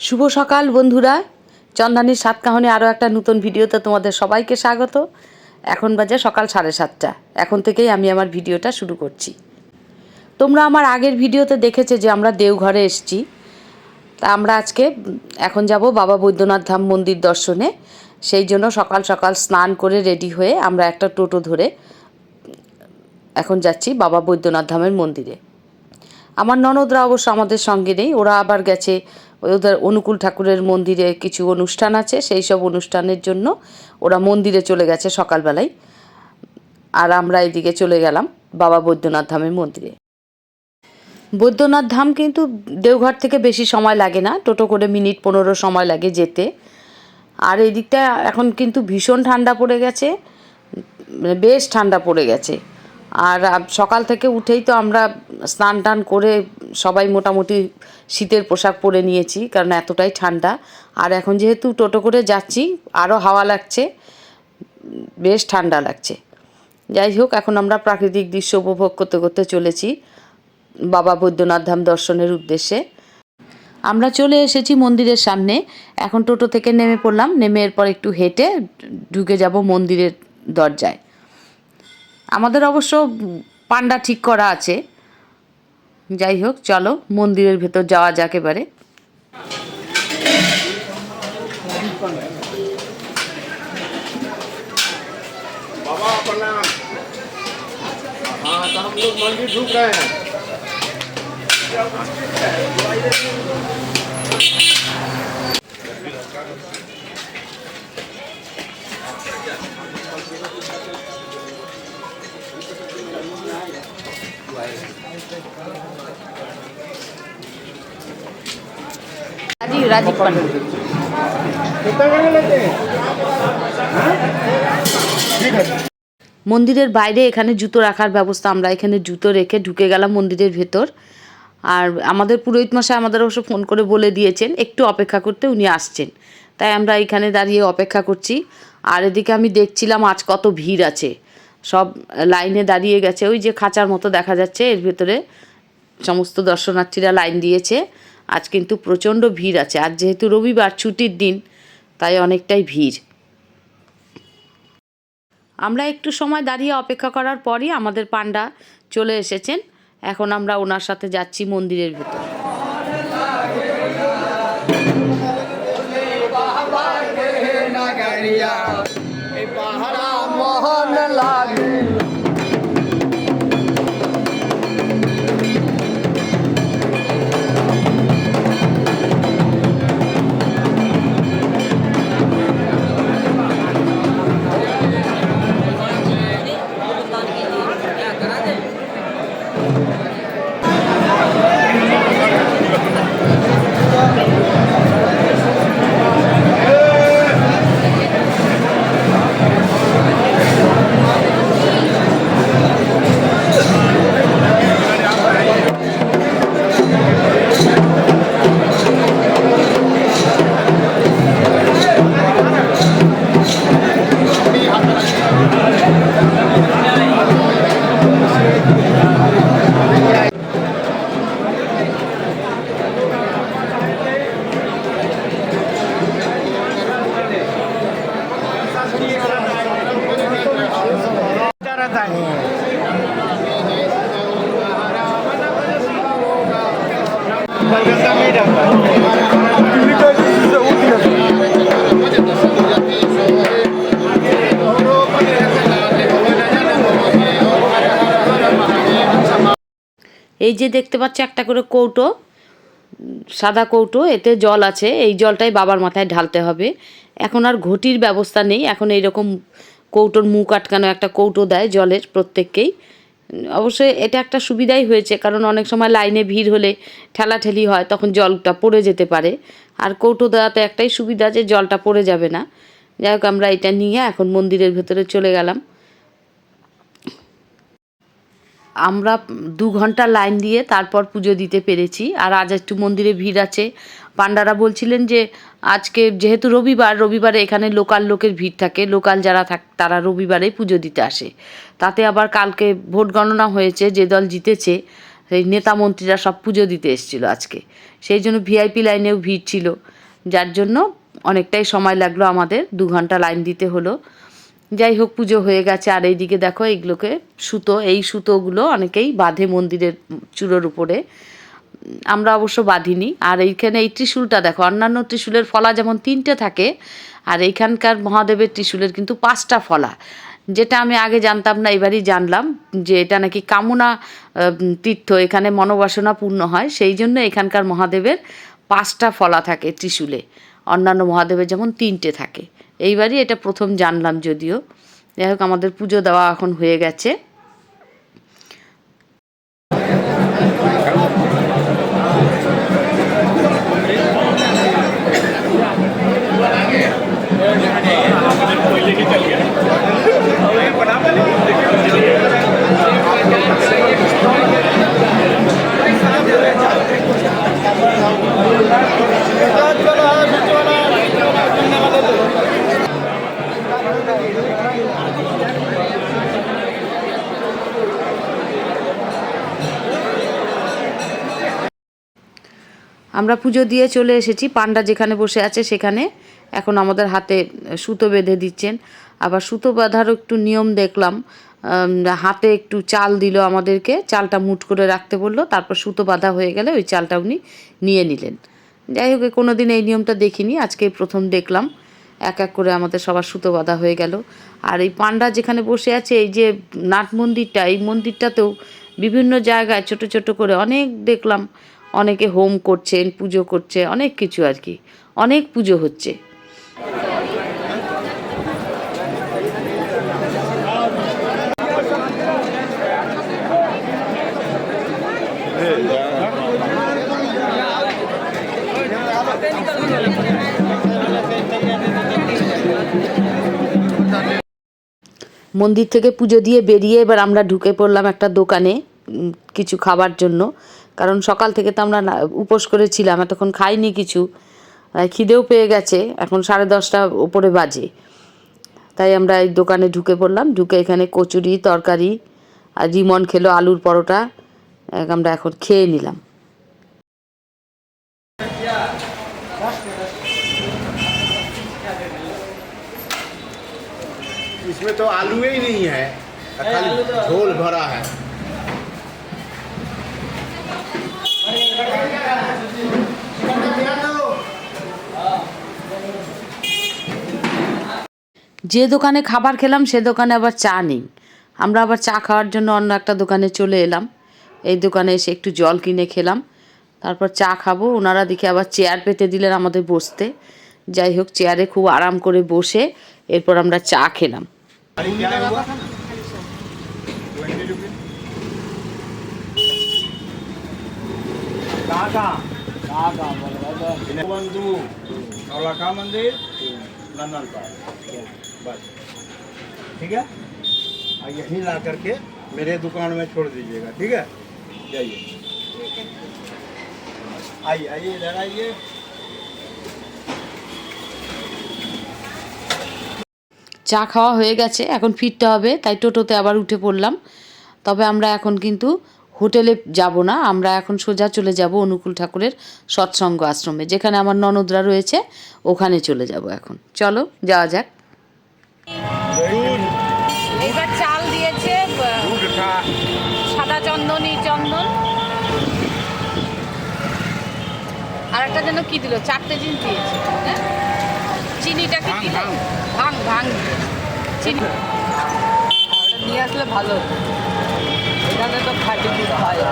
শুভ সকাল, বন্ধুরা। চন্দানির সাত কাহনে আরও একটা নতুন ভিডিওতে তোমাদের সবাইকে স্বাগত। এখন বাজে সকাল সাড়ে সাতটা। এখন থেকেই আমি আমার ভিডিওটা শুরু করছি। তোমরা আমার আগের ভিডিওতে দেখেছে যে আমরা দেওঘরে এসেছি। তা আমরা আজকে, এখন যাব বাবা বৈদ্যনাথ ধাম মন্দির দর্শনে। সেই জন্য সকাল সকাল স্নান করে রেডি হয়ে আমরা একটা টোটো ধরে এখন যাচ্ছি বাবা বৈদ্যনাথ ধামের মন্দিরে। আমার ননদরা অবশ্য আমাদের সঙ্গে নেই, ওরা আবার গেছে ওদের অনুকূল ঠাকুরের মন্দিরে কিছু অনুষ্ঠান আছে, সেই সব অনুষ্ঠানের জন্য ওরা মন্দিরে চলে গেছে সকালবেলায়। আর আমরা এদিকে চলে গেলাম বাবা বৈদ্যনাথ ধামের মন্দিরে। বৈদ্যনাথ ধাম কিন্তু দেওঘর থেকে বেশি সময় লাগে না, টোটো করে মিনিট পনেরো সময় লাগে যেতে। আর এই দিকটা এখন কিন্তু ভীষণ ঠান্ডা পড়ে গেছে মানে বেশ ঠান্ডা পড়ে গেছে। আর সকাল থেকে উঠেই তো আমরা স্নান টান করে সবাই মোটামুটি শীতের পোশাক পরে নিয়েছি, কারণ এতটাই ঠান্ডা। আর এখন যেহেতু টোটো করে যাচ্ছি আরও হাওয়া লাগছে, বেশ ঠান্ডা লাগছে। যাই হোক, এখন আমরা প্রাকৃতিক দৃশ্য উপভোগ করতে করতে চলেছি বাবা বৈদ্যনাথ ধাম দর্শনের উদ্দেশ্যে। আমরা চলে এসেছি মন্দিরের সামনে। এখন টোটো থেকে নেমে পড়লাম, নেমে এরপর একটু হেঁটে ঢুকে যাব মন্দিরের দরজায়। আমাদের অবশ্য পান্ডা ঠিক করা আছে। যাই হোক, চলো, মন্দিরের ভেতর যাওয়া যাক এবারে। बाबा ठीक है মন্দিরের বাইরে এখানে জুতো রাখার ব্যবস্থা আমরা এখানে জুতো রেখে ঢুকে গেলাম মন্দিরের ভেতর আর আমাদের পুরোহিত মশাই আমাদের অবশ্য ফোন করে বলে দিয়েছেন একটু অপেক্ষা করতে উনি আসছেন তাই আমরা এখানে দাঁড়িয়ে অপেক্ষা করছি আর এদিকে আমি দেখছিলাম আজ কত ভিড় আছে সব লাইনে দাঁড়িয়ে গেছে ওই যে খাঁচার মতো দেখা যাচ্ছে এর ভেতরে সমস্ত দর্শনার্থীরা লাইন দিয়েছে আজ কিন্তু প্রচণ্ড ভিড় আছে। আর যেহেতু রবিবার ছুটির দিন, তাই অনেকটাই ভিড়। আমরা একটু সময় দাঁড়িয়ে অপেক্ষা করার পরই আমাদের পান্ডা চলে এসেছেন। এখন আমরা ওনার সাথে যাচ্ছি মন্দিরের ভিতর। Yeah. এই যে দেখতে পাচ্ছ একটা করে কৌটো, সাদা কৌটো, এতে জল আছে, এই জলটাই বাবার মাথায় ঢালতে হবে। এখন আর ঘটির ব্যবস্থা নেই, এখন এইরকম কৌটোর মুখ আটকানো একটা কৌটো দেয় জলের প্রত্যেককেই। অবশ্যই এটা একটা সুবিধাই হয়েছে, কারণ অনেক সময় লাইনে ভিড় হলে ঠেলাঠেলি হয়, তখন জলটা পড়ে যেতে পারে। আর কৌটো দেওয়াতে একটাই সুবিধা যে জলটা পড়ে যাবে না। যাই হোক, আমরা এটা নিয়ে এখন মন্দিরের ভেতরে চলে গেলাম। আমরা দু ঘণ্টা লাইন দিয়ে তারপর পুজো দিতে পেরেছি। আর আজ একটু মন্দিরে ভিড় আছে। পান্ডারা বলছিলেন যে, আজকে যেহেতু রবিবার, রবিবারে এখানে লোকাল লোকের ভিড় থাকে। লোকাল যারা থাক, তারা রবিবারেই পুজো দিতে আসে। তাতে আবার কালকে ভোট গণনা হয়েছে, যে দল জিতেছে, সেই নেতা মন্ত্রীরা সব পুজো দিতে এসেছিল আজকে। সেই জন্য ভিআইপি লাইনেও ভিড় ছিল। যার জন্য অনেকটাই সময় লাগল আমাদের। দু ঘণ্টা লাইন দিতে হলো। যাই হোক পুজো হয়ে গেছে। আর এইদিকে দেখো, এইগুলোকে সুতো, এই সুতোগুলো অনেকেই বাঁধে মন্দিরের চূড়োর উপরে। আমরা অবশ্য বাঁধিনি। আর এইখানে এই ত্রিশুলটা দেখো, অন্যান্য ত্রিশুলের ফলা যেমন তিনটে থাকে, আর এইখানকার মহাদেবের ত্রিশূলের কিন্তু পাঁচটা ফলা। যেটা আমি আগে জানতাম না, এবারই জানলাম যে এটা নাকি কামনা তীর্থ, এখানে মনোবাসনা পূর্ণ হয়। সেই জন্য এখানকার মহাদেবের পাঁচটা ফলা থাকে ত্রিশুলে। অন্যান্য মহাদেবের যেমন তিনটে থাকে। এইবারই এটা প্রথম জানলাম যদিও। যাই হোক আমাদের পুজো দেওয়া এখন হয়ে গেছে। আমরা পুজো দিয়ে চলে এসেছি। পান্ডা যেখানে বসে আছে সেখানে এখন আমাদের হাতে সুতো বেঁধে দিচ্ছেন। আবার সুতো বাঁধারও একটু নিয়ম দেখলাম। হাতে একটু চাল দিল আমাদেরকে। চালটা মুট করে রাখতে বলল। তারপর সুতো বাঁধা হয়ে গেলে ওই চালটা উনি নিয়ে নিলেন। যাই হোক কোনো দিন এই নিয়মটা দেখিনি। আজকে প্রথম দেখলাম। এক এক করে আমাদের সবার সুতো বাঁধা হয়ে গেল। আর এই পান্ডা যেখানে বসে আছে, এই যে নাট মন্দিরটা, এই মন্দিরটাতেও বিভিন্ন জায়গায় ছোট ছোট করে অনেক দেখলাম। অনেকে হোম করছেন, পুজো করছে, অনেক কিছু আর কি। অনেক পুজো হচ্ছে। মন্দির থেকে পুজো দিয়ে বেরিয়ে এবার আমরা ঢুকে পড়লাম একটা দোকানে কিছু খাবার জন্য। কারণ সকাল থেকে তো আমরা না- উপোস করেছিলাম এতক্ষণ খাইনি কিছু আহ, খিদেও পেয়ে গেছে এখন সাড়ে দশটা ওপরে বাজে তাই আমরা এই দোকানে ঢুকে পড়লাম ঢুকে এখানে কচুরি তরকারি আর রিমন খেলো আলুর পরোটা এক আমরা এখন খেয়ে নিলাম इसमें तो आलू ही नहीं है खाली झोल भरा है যে দোকানে খাবার খেলাম, সে দোকানে আবার চা নেই। আমরা আবার চা খাওয়ার জন্য অন্য একটা দোকানে চলে এলাম। এই দোকানে এসে একটু জল কিনে খেলাম। তারপর চা খাব। ওনারা দেখে আবার চেয়ার পেতে দিলেন আমাদের বসতে। যাই হোক, চেয়ারে খুব আরাম করে বসে এরপর আমরা চা খেলাম। कहाँ कहाँ कहाँ कहाँ बोलो बंधु नौलखा मंदिर नंदन पार्क बस ठीक है और यहीं ला करके मेरे दुकान में छोड़ दीजिएगा ठीक है जाइए आइए आइए इधर आइए চা খাওয়া হয়ে গেছে এখন ফিরতে হবে তাই টোটোতে আবার উঠে পড়লাম তবে আমরা এখন কিন্তু হোটেলে যাব না আমরা এখন সোজা চলে যাব অনুকূল ঠাকুরের সৎসঙ্গ আশ্রমে যেখানে আমার ননদরা রয়েছে ওখানে চলে যাব এখন। চলো যাওয়া যাক। এবার চাল দিয়েছে সাদা চন্দন চন্দন। আর একটা যেন কি দিল চারটে দিন দিয়েছে হ্যাঁ? চিনিটা কি দিল? ভাং ভাং চিনি। নিয়ে আসলে ভালো হতো। এখানে তো খাঁটি দুধ পাওয়া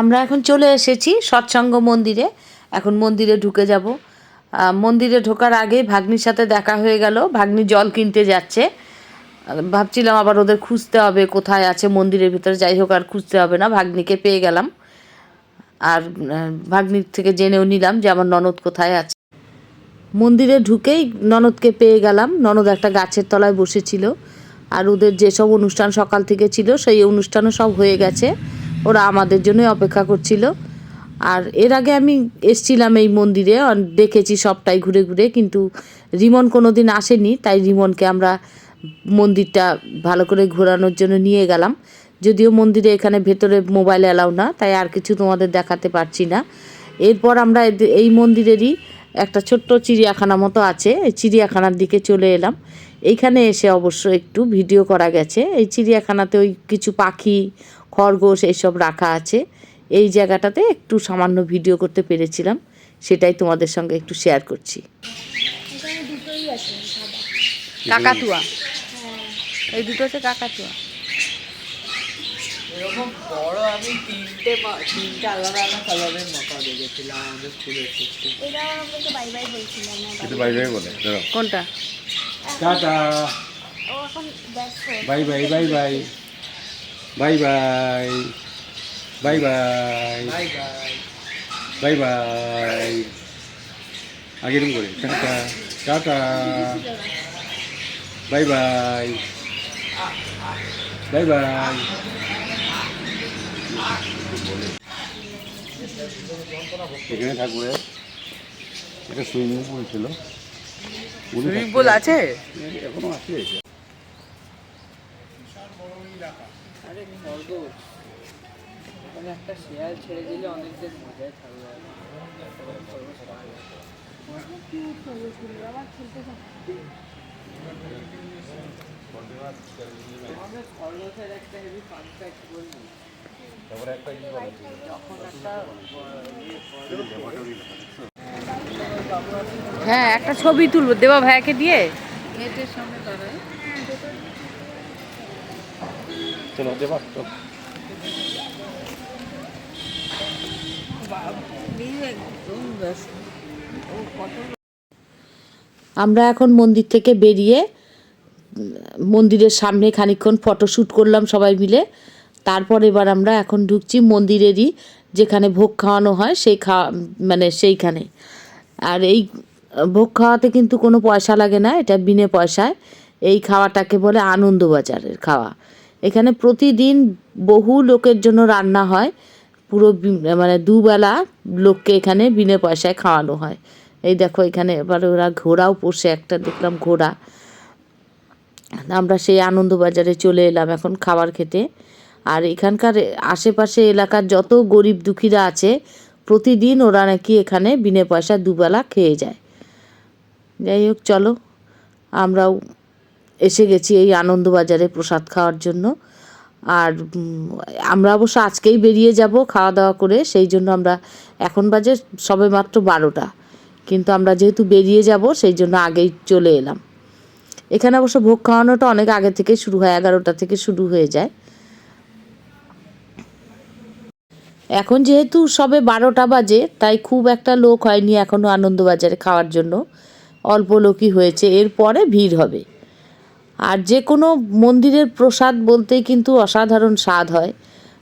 আমরা এখন চলে এসেছি সৎসঙ্গ মন্দিরে। এখন মন্দিরে ঢুকে যাব। মন্দিরে ঢোকার আগে ভাগ্নির সাথে দেখা হয়ে গেল। ভাগ্নি জল কিনতে যাচ্ছে। ভাবছিলাম আবার ওদের খুঁজতে হবে, কোথায় আছে মন্দিরের ভিতরে। যাই হোক, আর খুঁজতে হবে না। ভাগ্নিকে পেয়ে গেলাম। আর ভাগ্নির থেকে জেনেও নিলাম যে আমার ননদ কোথায় আছে। মন্দিরে ঢুকেই ননদকে পেয়ে গেলাম। ননদ একটা গাছের তলায় বসেছিল। আর ওদের যেসব অনুষ্ঠান সকাল থেকে ছিল, সেই অনুষ্ঠানও সব হয়ে গেছে। ওরা আমাদের জন্যই অপেক্ষা করছিল। আর এর আগে আমি এসছিলাম এই মন্দিরে দেখেছি সবটাই ঘুরে ঘুরে, কিন্তু রিমন কোনো দিন আসেনি। তাই রিমনকে আমরা মন্দিরটা ভালো করে ঘোরানোর জন্য নিয়ে গেলাম। যদিও মন্দিরে এখানে ভেতরে মোবাইল অ্যালাউ না তাই আর কিছু তোমাদের দেখাতে পারছি না। এরপর আমরা এই মন্দিরেরই একটা ছোট্ট চিড়িয়াখানা মতো আছে এই চিড়িয়াখানার দিকে চলে এলাম। এইখানে এসে অবশ্য একটু ভিডিও করা গেছে। এই চিড়িয়াখানাতে ওই কিছু পাখি খরগোশ এইসব রাখা আছে। এই জায়গাটাতে একটু সামান্য ভিডিও করতে পেরেছিলাম সেটাই তোমাদের সঙ্গে একটু শেয়ার করছি। কাকাতুয়া? হ্যাঁ। এই দুটো হচ্ছে কাকাতুয়া। এরকম বড় আমি তিনটে পা- তিনটে আলাদা আলাদা কালারের মাথা দেখেছিলাম আমাদের স্কুলের ক্ষেত্রে এটা আমাকে বাই বাই বলছিলাম না একটু বাই বাই বলে ধরো কোনটা টাটা ও এখন ব্যস্ত bye bye bye bye bye bye bye bye bye bye bye bye আগে এরকম করে tata tata bye bye bye bye এখানে ঠাকুরের একটা সুইমিং পুল ছিল। সুইমিং পুল আছে? এখনও আছে। আরে ওখানে একটা শেয়াল ছেড়ে দিলে অনেকদিন মজায় থাকবে। আমাদের খরগোশের একটা হেভি বলব। একটা হ্যাঁ একটা ছবি তুলবো। দেবা ভাইয়াকে দিয়ে? গেটের সামনে দাঁড়ায় চলো দেবা চলো। আমরা এখন মন্দির থেকে বেরিয়ে মন্দিরের সামনে খানিকক্ষণ ফটোশ্যুট করলাম সবাই মিলে। তারপর এবার আমরা এখন ঢুকছি মন্দিরেরই যেখানে ভোগ খাওয়ানো হয়, সেই খাওয়া মানে সেইখানে। আর এই ভোগ খাওয়াতে কিন্তু কোনো পয়সা লাগে না, এটা বিনে পয়সায়। এই খাওয়াটাকে বলে আনন্দবাজারের খাওয়া। এখানে প্রতিদিন বহু লোকের জন্য রান্না হয়। পুরো মানে দুবেলা লোককে এখানে বিনে পয়সায় খাওয়ানো হয়। এই দেখো এখানে এবার ওরা ঘোড়াও পোষে, একটা দেখলাম ঘোড়া। আমরা সেই আনন্দবাজারে চলে এলাম এখন খাবার খেতে। আর এখানকার আশেপাশে এলাকার যত গরিব দুঃখীরা আছে, প্রতিদিন ওরা নাকি এখানে বিনে পয়সা দুবেলা খেয়ে যায়। যাই হোক, চলো, আমরাও এসে গেছি এই আনন্দবাজারে প্রসাদ খাওয়ার জন্য। আর আমরা অবশ্য আজকেই বেরিয়ে যাব খাওয়া দাওয়া করে, সেই জন্য আমরা এখন বাজে সবে মাত্র বারোটা। কিন্তু আমরা যেহেতু বেরিয়ে যাব, সেই জন্য আগেই চলে এলাম। এখানে অবশ্য ভোগ খাওয়ানোটা অনেক আগে থেকে শুরু হয়, এগারোটা থেকে শুরু হয়ে যায়। এখন যেহেতু সবে বারোটা বাজে, তাই খুব একটা লোক হয়নি এখনও আনন্দবাজারে খাওয়ার জন্য। অল্প লোকই হয়েছে, এরপরে ভিড় হবে। আর যে কোনো মন্দিরের প্রসাদ বলতেই কিন্তু অসাধারণ স্বাদ হয়।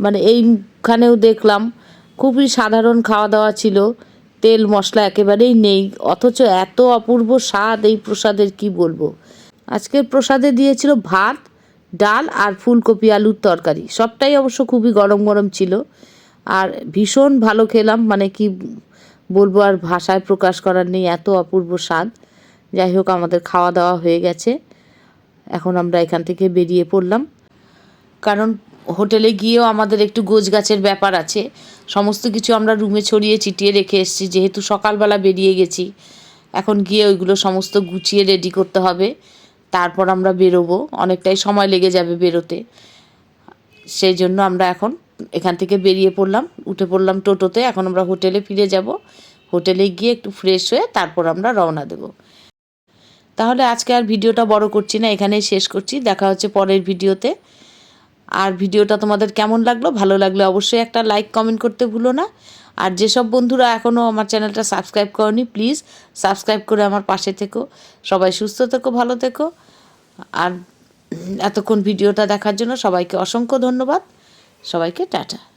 মানে এইখানেও দেখলাম, খুবই সাধারণ খাওয়া দাওয়া ছিল, তেল মশলা একেবারেই নেই, অথচ এত অপূর্ব স্বাদ এই প্রসাদের কি বলব? আজকের প্রসাদে দিয়েছিল ভাত, ডাল আর ফুলকপি আলুর তরকারি, সবটাই অবশ্য খুবই গরম গরম ছিল। আর ভীষণ ভালো খেলাম মানে কি বলব আর ভাষায় প্রকাশ করার নেই, এত অপূর্ব স্বাদ। যাই হোক, আমাদের খাওয়া দাওয়া হয়ে গেছে। এখন আমরা এখান থেকে বেরিয়ে পড়লাম। কারণ হোটেলে গিয়েও আমাদের একটু গোছগাছের ব্যাপার আছে। সমস্ত কিছু আমরা রুমে ছড়িয়ে চিটিয়ে রেখে এসেছি। যেহেতু সকালবেলা বেরিয়ে গেছি, এখন গিয়ে ওইগুলো সমস্ত গুছিয়ে রেডি করতে হবে। তারপর আমরা বেরোবো। অনেকটাই সময় লেগে যাবে বেরোতে। সেই জন্য আমরা এখন এখান থেকে বেরিয়ে পড়লাম। উঠে পড়লাম টোটোতে। এখন আমরা হোটেলে ফিরে যাব। হোটেলে গিয়ে একটু ফ্রেশ হয়ে তারপর আমরা রওনা দেবো। তাহলে আজকে আর ভিডিওটা বড় করছি না, এখানেই শেষ করছি। দেখা হচ্ছে পরের ভিডিওতে। আর ভিডিওটা তোমাদের কেমন লাগল, ভালো লাগলে অবশ্যই একটা লাইক কমেন্ট করতে ভুলো না। আর যেসব বন্ধুরা এখনও আমার চ্যানেলটা সাবস্ক্রাইব করনি প্লিজ সাবস্ক্রাইব করে আমার পাশে থেকো। সবাই সুস্থ থেকো, ভালো থেকো। আর এতক্ষণ ভিডিওটা দেখার জন্য সবাইকে অসংখ্য ধন্যবাদ। সবাইকে টাটা।